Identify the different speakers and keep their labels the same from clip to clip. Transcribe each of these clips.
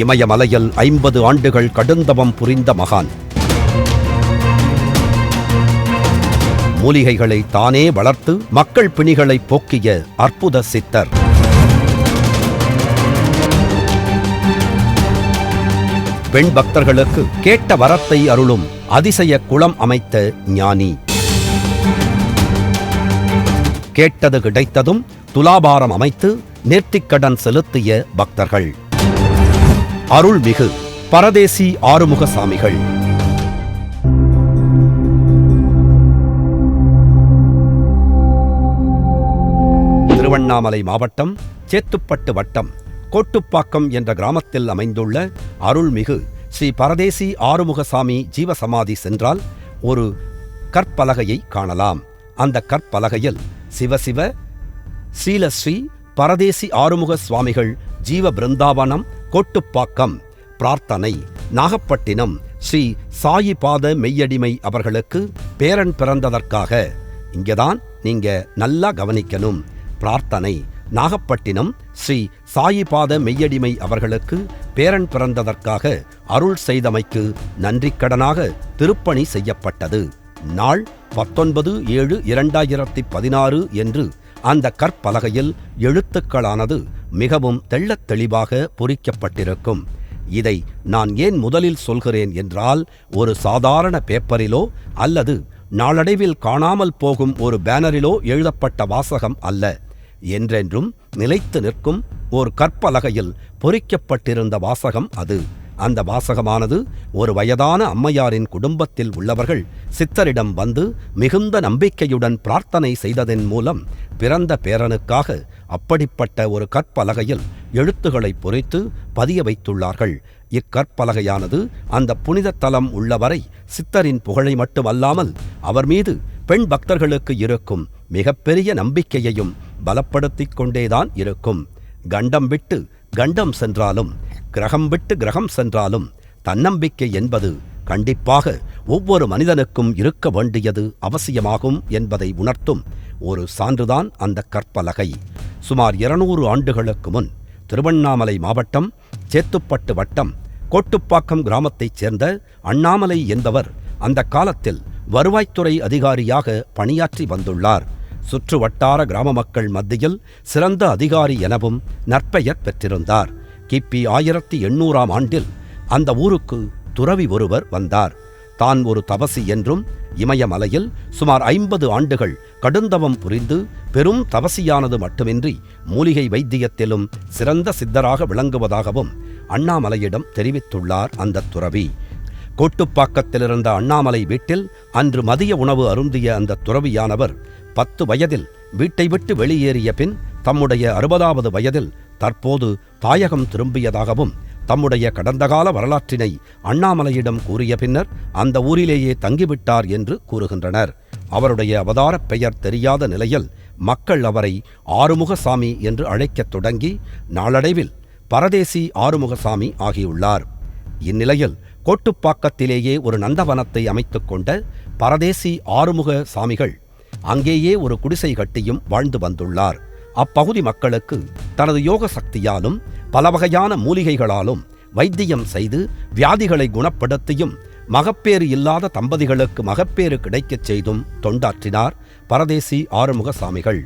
Speaker 1: இமயமலையில் ஐம்பது ஆண்டுகள் கடுந்தவம் புரிந்த மகான். மூலிகைகளை தானே வளர்த்து மக்கள் பிணிகளை போக்கிய அற்புத சித்தர். பெண் பக்தர்களுக்கு கேட்ட வரத்தை அருளும் அதிசய குளம் அமைத்த ஞானி. கேட்டது கிடைத்ததும் துலாபாரம் அமைத்து நேர்த்திக்கடன் செலுத்திய பக்தர்கள். அருள்மிகு பரதேசி ஆறுமுக சாமிகள் திருவண்ணாமலை மாவட்டம் சேத்துப்பட்டு வட்டம் கோட்டுப்பாக்கம் என்ற கிராமத்தில் அமைந்துள்ள அருள்மிகு ஸ்ரீ பரதேசி ஆறுமுகசாமி ஜீவசமாதி சென்றால் ஒரு கற்பலகையை காணலாம். அந்த கற்பலகையில் சிவசிவ ஸ்ரீலஸ்ரீ பரதேசி ஆறுமுக சுவாமிகள் ஜீவ பிருந்தாவனம் கோட்டுப்பாக்கம் பிரார்த்தனை நாகப்பட்டினம் ஸ்ரீ சாயிபாத மெய்யடிமை அவர்களுக்கு பேரன் பிறந்ததற்காக. இங்கதான் நீங்க நல்லா கவனிக்கணும். பிரார்த்தனை நாகப்பட்டினம் ஸ்ரீ சாயிபாத மெய்யடிமை அவர்களுக்கு பேரன் பிறந்ததற்காக அருள் செய்தமைக்கு நன்றிக்கடனாக திருப்பணி செய்யப்பட்டது. நாள் பத்தொன்பது ஏழு இரண்டாயிரத்தி பதினாறு என்று அந்த கற்பலகையில் எழுத்துக்களானது மிகவும் தெள்ளத் தெளிவாக பொறிக்கப்பட்டிருக்கும். இதை நான் ஏன் முதலில் சொல்கிறேன் என்றால் ஒரு சாதாரண பேப்பரிலோ அல்லது நாளடைவில் காணாமல் போகும் ஒரு பேனரிலோ எழுதப்பட்ட வாசகம் அல்ல. என்றென்றும் நிலைத்து நிற்கும் ஒரு கற்பலகையில் பொறிக்கப்பட்டிருந்த வாசகம் அது. அந்த வாசகமானது ஒரு வயதான அம்மையாரின் குடும்பத்தில் உள்ளவர்கள் சித்தரிடம் வந்து மிகுந்த நம்பிக்கையுடன் பிரார்த்தனை செய்ததன் மூலம் பிறந்த பேரனுக்காக அப்படிப்பட்ட ஒரு கற்பலகையில் எழுத்துக்களை பொறித்து பதிய வைத்துள்ளார்கள். இக்கற்பலகையானது அந்த புனித தலம் உள்ளவரை சித்தரின் புகழை மட்டுமல்லாமல் அவர் மீது பெண் பக்தர்களுக்கு இருக்கும் மிகப்பெரிய நம்பிக்கையையும் பலப்படுத்திக் கொண்டேதான் இருக்கும். கண்டம் விட்டு கண்டம் சென்றாலும் கிரகம் விட்டு கிரகம் சென்றாலும் தன்னம்பிக்கை என்பது கண்டிப்பாக ஒவ்வொரு மனிதனுக்கும் இருக்க வேண்டியது அவசியமாகும் என்பதை உணர்த்தும் ஒரு சான்றுதான் அந்த கற்பலகை. சுமார் இருநூறு ஆண்டுகளுக்கு முன் திருவண்ணாமலை மாவட்டம் சேத்துப்பட்டு வட்டம் கோட்டுப்பாக்கம் கிராமத்தைச் சேர்ந்த அண்ணாமலை என்பவர் அந்த காலத்தில் வருவாய்த்துறை அதிகாரியாக பணியாற்றி வந்துள்ளார். சுற்று வட்டார கிராம மக்கள் மத்தியில் சிறந்த அதிகாரி எனவும் நற்பெயர் பெற்றிருந்தார். கிபி ஆயிரத்தி எண்ணூறாம் ஆண்டில் அந்த ஊருக்கு துறவி ஒருவர் வந்தார். தான் ஒரு தபசி என்றும் இமயமலையில் சுமார் ஐம்பது ஆண்டுகள் கடுந்தவம் புரிந்து பெரும் தவசியானது மட்டுமின்றி மூலிகை வைத்தியத்திலும் சிறந்த சித்தராக விளங்குவதாகவும் அண்ணாமலையிடம் தெரிவித்துள்ளார் அந்த துறவி. கோட்டுப்பாக்கத்திலிருந்த அண்ணாமலை வீட்டில் அன்று மதிய உணவு அருந்திய அந்த துறவியானவர் பத்து வயதில் வீட்டை விட்டு வெளியேறிய பின் தம்முடைய அறுபதாவது வயதில் தற்போது தாயகம் திரும்பியதாகவும் தம்முடைய கடந்த கால வரலாற்றினை அண்ணாமலையிடம் கூறிய பின்னர் அந்த ஊரிலேயே தங்கிவிட்டார் என்று கூறுகின்றனர். அவருடைய அவதாரப் பெயர் தெரியாத நிலையில் மக்கள் அவரை ஆறுமுகசாமி என்று அழைக்கத் தொடங்கி நாளடைவில் பரதேசி ஆறுமுகசாமி ஆகியுள்ளார். இந்நிலையில் கோட்டுப்பாக்கத்திலேயே ஒரு நந்தவனத்தை அமைத்துக் கொண்ட பரதேசி ஆறுமுக சாமிகள் அங்கேயே ஒரு குடிசை கட்டியும் வாழ்ந்து வந்துள்ளார். அப்பகுதி மக்களுக்கு தனது யோக சக்தியாலும் பல வகையான மூலிகைகளாலும் வைத்தியம் செய்து வியாதிகளை குணப்படுத்தியும் மகப்பேறு இல்லாத தம்பதிகளுக்கு மகப்பேறு கிடைக்கச் செய்தும் தொண்டாற்றினார் பரதேசி ஆறுமுக சாமிகள்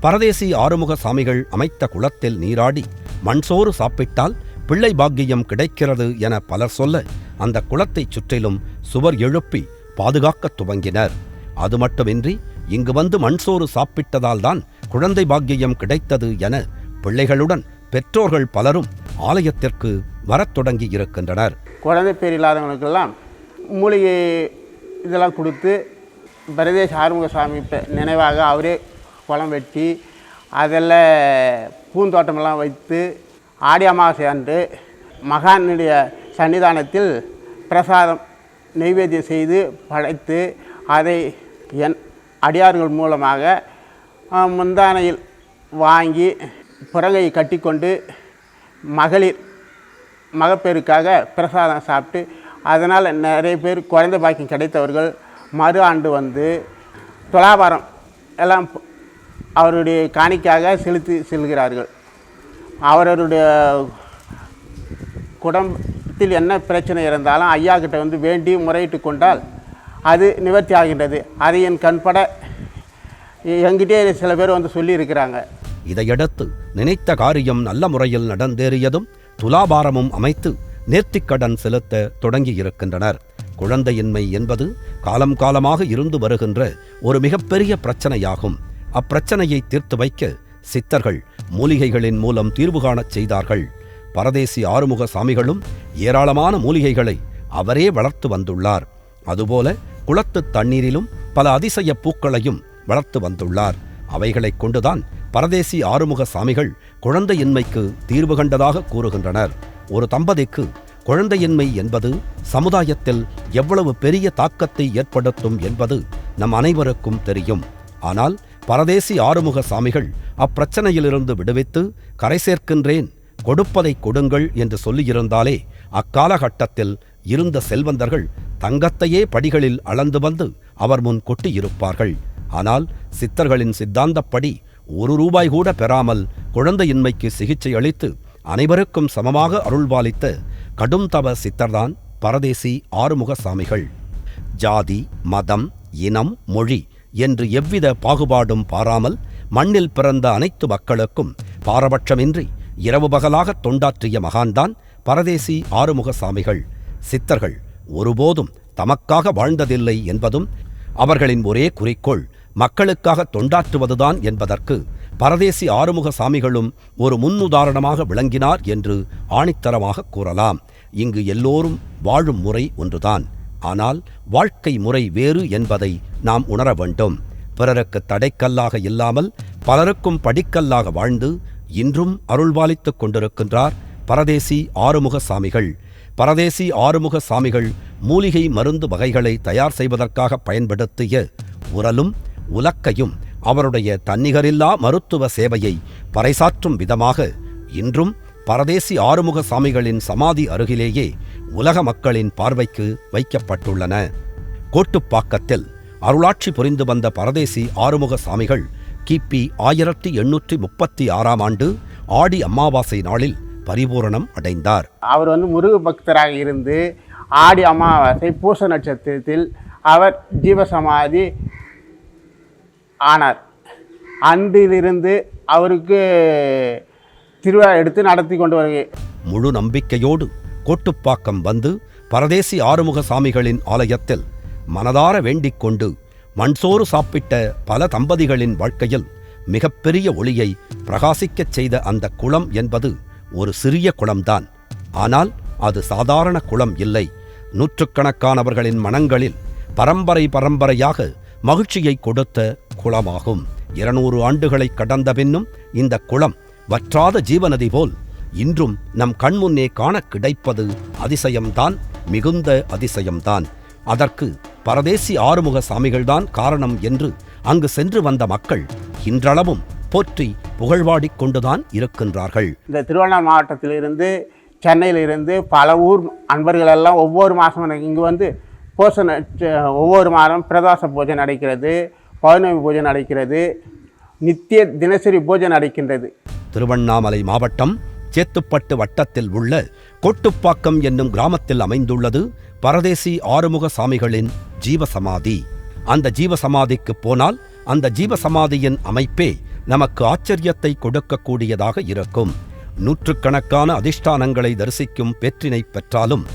Speaker 1: பரதேசி ஆறுமுக சாமிகள் அமைத்த குளத்தில் நீராடி மண்சோறு சாப்பிட்டால் பிள்ளை பாக்கியம் கிடைக்கிறது என பலர் சொல்ல அந்த குளத்தைச் சுற்றிலும் சுவர் எழுப்பி பாதுகாக்கத் துவங்கினர். அது மட்டுமின்றி இங்கு வந்து மண்சோறு சாப்பிட்டதால்தான் குழந்தை பாக்கியம் கிடைத்தது என பிள்ளைகளுடன் பெற்றோர்கள் பலரும் ஆலயத்திற்கு வரத் தொடங்கி இருக்கின்றனர்.
Speaker 2: குழந்தை பேர் இல்லாதவங்களுக்கெல்லாம் மூலிகை இதெல்லாம் கொடுத்து பிரதேஷ் ஆறுமுகசாமி பெ- நினைவாக அவரே குளம் வெட்டி அதில் பூந்தோட்டமெல்லாம் வைத்து ஆடி அமாவாசை அன்று மகானுடைய சன்னிதானத்தில் பிரசாதம் நெய்வேத்தியம் செய்து படைத்து அதை என் அடியார்கள் மூலமாக முந்தானையில் வாங்கி புறகை கட்டிக்கொண்டு மகளிர் மகப்பேருக்காக பிரசாதம் சாப்பிட்டு அதனால் நிறைய பேர் குறைந்த பாக்கியம் கிடைத்தவர்கள் மறு ஆண்டு வந்து துலாபாரம் எல்லாம் அவருடைய காணிக்காக செலுத்தி செல்கிறார்கள். அவரவருடைய குடும்பத்தில் என்ன பிரச்சனை இருந்தாலும் ஐயா கிட்ட வந்து வேண்டி முறையிட்டு கொண்டால் அது நிவர்த்தி ஆகின்றது. அது என் கண்பட எங்கிட்டே சில பேர் வந்து சொல்லியிருக்கிறாங்க.
Speaker 1: இதையடுத்து நினைத்த காரியம் நல்ல முறையில் நடந்தேறியதும் துலாபாரமும் அமைத்து நேர்த்திக்கடன் செலுத்த தொடங்கியிருக்கின்றனர். குழந்தையின்மை என்பது காலம் காலமாக இருந்து வருகின்ற ஒரு மிகப்பெரிய பிரச்சனையாகும். அப்பிரச்சனையை தீர்த்து வைக்க சித்தர்கள் மூலிகைகளின் மூலம் தீர்வு காணச் செய்தார்கள். பரதேசி ஆறுமுக சாமிகளும் ஏராளமான மூலிகைகளை அவரே வளர்த்து வந்துள்ளார். அதுபோல குளத்துத் தண்ணீரிலும் பல அதிசய பூக்களையும் வளர்த்து வந்துள்ளார். அவைகளைக் கொண்டுதான் பரதேசி ஆறுமுக சாமிகள் குழந்தையின்மைக்கு தீர்வு கண்டதாக கூறுகின்றனர். ஒரு தம்பதிக்கு குழந்தையின்மை என்பது சமுதாயத்தில் எவ்வளவு பெரிய தாக்கத்தை ஏற்படுத்தும் என்பது நம் அனைவருக்கும் தெரியும். ஆனால் பரதேசி ஆறுமுக சாமிகள் அப்பிரச்சனையிலிருந்து விடுவித்து கரை சேர்க்கின்றேன் கொடுப்பதை கொடுங்கள் என்று சொல்லியிருந்தாலே அக்காலகட்டத்தில் இருந்த செல்வந்தர்கள் தங்கத்தையே படிகளில் அளந்து வந்து அவர் முன் கொட்டியிருப்பார்கள். ஆனால் சித்தர்களின் சித்தாந்தப்படி ஒரு ரூபாய் கூட பெறாமல் குழந்தையின்மைக்கு சிகிச்சை அளித்து அனைவருக்கும் சமமாக அருள்பாலித்த கடும் தவ சித்தர்தான் பரதேசி ஆறுமுக சாமிகள். ஜாதி மதம் இனம் மொழி என்று எவ்வித பாகுபாடும் பாராமல் மண்ணில் பிறந்த அனைத்து மக்களுக்கும் பாரபட்சமின்றி இரவு பகலாக தொண்டாற்றிய மகான்தான் பரதேசி ஆறுமுக சாமிகள். சித்தர்கள் ஒருபோதும் தமக்காக வாழ்ந்ததில்லை என்பதும் அவர்களின் ஒரே குறிக்கோள். மக்களுக்காக தொண்டாற்றுவதுதான் என்பதற்கு பரதேசி ஆறுமுக சாமிகளும் ஒரு முன்னுதாரணமாக விளங்கினார் என்று ஆணித்தரமாக கூறலாம். இங்கு எல்லோரும் வாழும் முறை ஒன்றுதான். ஆனால் வாழ்க்கை முறை வேறு என்பதை நாம் உணர வேண்டும். பிறருக்கு தடைக்கல்லாக இல்லாமல் பலருக்கும் படிக்கல்லாக வாழ்ந்து இன்றும் அருள்வாலித்துக் கொண்டிருக்கின்றார் பரதேசி ஆறுமுக சாமிகள். பரதேசி ஆறுமுக சாமிகள் மூலிகை மருந்து வகைகளை தயார் செய்வதற்காக பயன்படுத்திய உரலும் உலக்கையும் அவருடைய தன்னிகரில்லா மருத்துவ சேவையை பறைசாற்றும் விதமாக இன்றும் பரதேசி ஆறுமுக சாமிகளின் சமாதி அருகிலேயே உலக மக்களின் பார்வைக்கு வைக்கப்பட்டுள்ளன. கோட்டுப்பாக்கத்தில் அருளாட்சி புரிந்து வந்த பரதேசி ஆறுமுக சாமிகள் கிபி ஆயிரத்தி எண்ணூற்றி முப்பத்தி ஆறாம் ஆண்டு ஆடி அமாவாசை நாளில் பரிபூரணம் அடைந்தார்.
Speaker 2: அவர் வந்து முருக பக்தராக இருந்து ஆடி அமாவாசை பூச நட்சத்திரத்தில் அவர் ஜீவசமாதி ஆனார். அன்றிலிருந்து அவருக்கு திருவிழா எடுத்து நடத்தி கொண்டு வருகை.
Speaker 1: முழு நம்பிக்கையோடு கோட்டுப்பாக்கம் வந்து பரதேசி ஆறுமுக சாமிகளின் ஆலயத்தில் மனதார வேண்டிக் கொண்டு மண்சோறு சாப்பிட்ட பல தம்பதிகளின் வாழ்க்கையில் மிகப்பெரிய ஒளியை பிரகாசிக்கச் செய்த அந்த குளம் என்பது ஒரு சிறிய குளம்தான். ஆனால் அது சாதாரண குளம் இல்லை. நூற்றுக்கணக்கானவர்களின் மனங்களில் பரம்பரை பரம்பரையாக மகிழ்ச்சியை கொடுத்த குளமாகும். இருநூறு ஆண்டுகளை கடந்த பின்னும் இந்த குளம் வற்றாத ஜீவநதி போல் இன்றும் நம் கண்முன்னே காண கிடைப்பது அதிசயம்தான் மிகுந்த அதிசயம்தான். அதற்கு பரதேசி ஆறுமுக சாமிகள்தான் காரணம் என்று அங்கு சென்று வந்த மக்கள் இன்றளவும் போற்றி புகழ்வாடிக் கொண்டுதான் இருக்கின்றார்கள்.
Speaker 2: இந்த திருவண்ணாமலை மாவட்டத்திலிருந்து சென்னையிலிருந்து பல ஊர் அன்பர்கள் எல்லாம் ஒவ்வொரு மாதம் இங்கு இங்கே வந்து பூச ஒவ்வொரு மாதம் பிரதோஷ பூஜை நடக்கிறது. பௌர்ணமி பூஜை நடக்கிறது. நித்திய தினசரி பூஜை நடக்கின்றது.
Speaker 1: திருவண்ணாமலை மாவட்டம் சேத்துப்பட்டு வட்டத்தில் உள்ள கொட்டுப்பாக்கம் என்னும் கிராமத்தில் அமைந்துள்ளது பரதேசி ஆறுமுக சாமிகளின் ஜீவசமாதி. அந்த ஜீவசமாதிக்கு போனால் அந்த ஜீவசமாதியின் அமைப்பே நமக்கு ஆச்சரியத்தை கொடுக்கக்கூடியதாக இருக்கும். நூற்றுக்கணக்கான அதிஷ்டானங்களை தரிசிக்கும் பெற்றினை பெற்றாலும்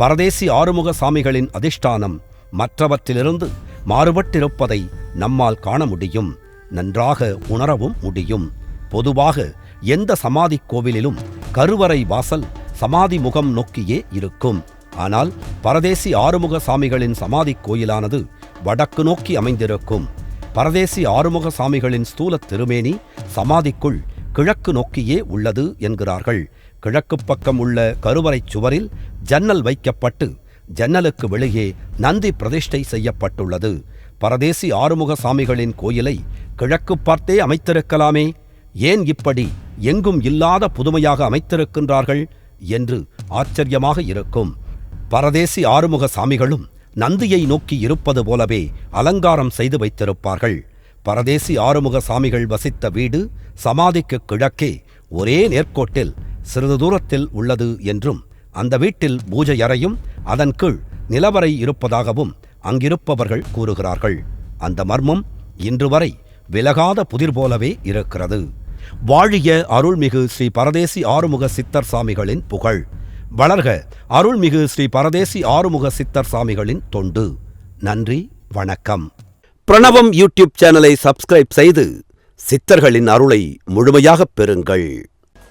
Speaker 1: பரதேசி ஆறுமுக சாமிகளின் அதிஷ்டானம் மற்றவற்றிலிருந்து மாறுபட்டிருப்பதை நம்மால் காண முடியும். நன்றாக உணரவும் முடியும். பொதுவாக எந்த சமாதி கோவிலிலும் கருவறை வாசல் சமாதி முகம் நோக்கியே இருக்கும். ஆனால் பரதேசி ஆறுமுக சாமிகளின் சமாதி கோயிலானது வடக்கு நோக்கி அமைந்திருக்கும். பரதேசி ஆறுமுக சாமிகளின் ஸ்தூல திருமேனி சமாதிக்குள் கிழக்கு நோக்கியே உள்ளது என்கிறார்கள். கிழக்கு பக்கம் உள்ள கருவறைச் சுவரில் ஜன்னல் வைக்கப்பட்டு ஜன்னலுக்கு வெளியே நந்தி பிரதிஷ்டை செய்யப்பட்டுள்ளது. பரதேசி ஆறுமுக சாமிகளின் கோயிலை கிழக்கு பார்த்தே அமைத்திருக்கலாமே. ஏன் இப்படி எங்கும் இல்லாத புதுமையாக அமைத்திருக்கின்றார்கள் என்று ஆச்சரியமாக இருக்கும். பரதேசி ஆறுமுக சாமிகளும் நந்தியை நோக்கி இருப்பது போலவே அலங்காரம் செய்து வைத்திருப்பார்கள். பரதேசி ஆறுமுக சாமிகள் வசித்த வீடு சமாதிக்கு கிழக்கே ஒரே நேர்கோட்டில் சிறிது தூரத்தில் உள்ளது என்றும் அந்த வீட்டில் பூஜை அறையும் அதன் கீழ் நிலவறை இருப்பதாகவும் அங்கிருப்பவர்கள் கூறுகிறார்கள். அந்த மர்மம் இன்று வரை விலகாத புதிர் போலவே இருக்கிறது. வாழிய அருள்மிகு ஸ்ரீ பரதேசி ஆறுமுக சித்தர் சாமிகளின் புகழ். வளர்க அருள்மிகு ஸ்ரீ பரதேசி ஆறுமுக சித்தர் சாமிகளின் தொண்டு. நன்றி வணக்கம். பிரணவம் யூடியூப் சேனலை சப்ஸ்கிரைப் செய்து சித்தர்களின் அருளை முழுமையாகப் பெறுங்கள்.